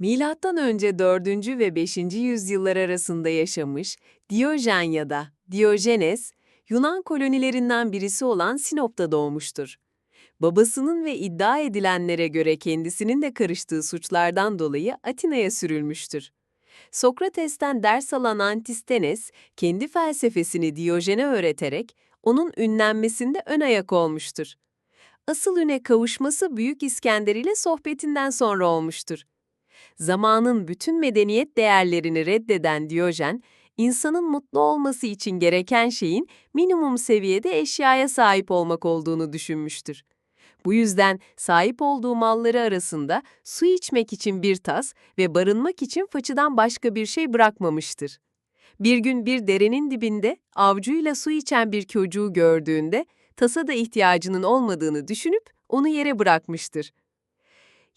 Milattan önce 4. ve 5. yüzyıllar arasında yaşamış Diyojen ya da Diyojenes, Yunan kolonilerinden birisi olan Sinop'ta doğmuştur. Babasının ve iddia edilenlere göre kendisinin de karıştığı suçlardan dolayı Atina'ya sürülmüştür. Sokrates'ten ders alan Antistenes, kendi felsefesini Diyojen'e öğreterek onun ünlenmesinde ön ayak olmuştur. Asıl üne kavuşması Büyük İskender ile sohbetinden sonra olmuştur. Zamanın bütün medeniyet değerlerini reddeden Diyojen, insanın mutlu olması için gereken şeyin minimum seviyede eşyaya sahip olmak olduğunu düşünmüştür. Bu yüzden sahip olduğu malları arasında su içmek için bir tas ve barınmak için fıçıdan başka bir şey bırakmamıştır. Bir gün bir derenin dibinde avcuyla su içen bir çocuğu gördüğünde tasa da ihtiyacının olmadığını düşünüp onu yere bırakmıştır.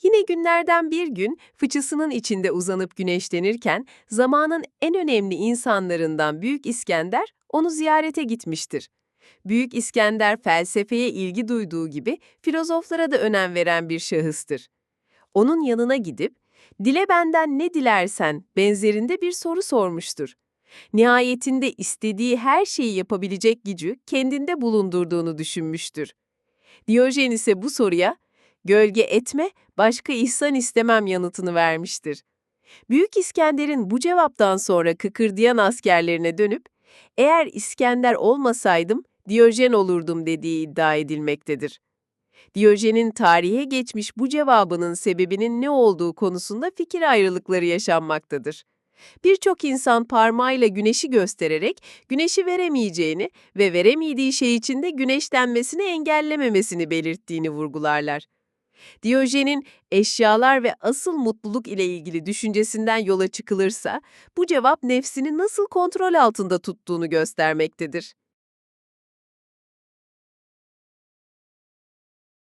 Yine günlerden bir gün fıçısının içinde uzanıp güneşlenirken zamanın en önemli insanlarından Büyük İskender onu ziyarete gitmiştir. Büyük İskender felsefeye ilgi duyduğu gibi filozoflara da önem veren bir şahıstır. Onun yanına gidip, dile benden ne dilersen benzerinde bir soru sormuştur. Nihayetinde istediği her şeyi yapabilecek gücü kendinde bulundurduğunu düşünmüştür. Diyojen ise bu soruya, gölge etme, başka ihsan istemem yanıtını vermiştir. Büyük İskender'in bu cevaptan sonra kıkırdayan askerlerine dönüp, eğer İskender olmasaydım Diyojen olurdum dediği iddia edilmektedir. Diyojen'in tarihe geçmiş bu cevabının sebebinin ne olduğu konusunda fikir ayrılıkları yaşanmaktadır. Birçok insan parmağıyla güneşi göstererek güneşi veremeyeceğini ve veremediği şey için de güneşlenmesini engellememesini belirttiğini vurgularlar. Diyojen'in eşyalar ve asıl mutluluk ile ilgili düşüncesinden yola çıkılırsa, bu cevap nefsini nasıl kontrol altında tuttuğunu göstermektedir.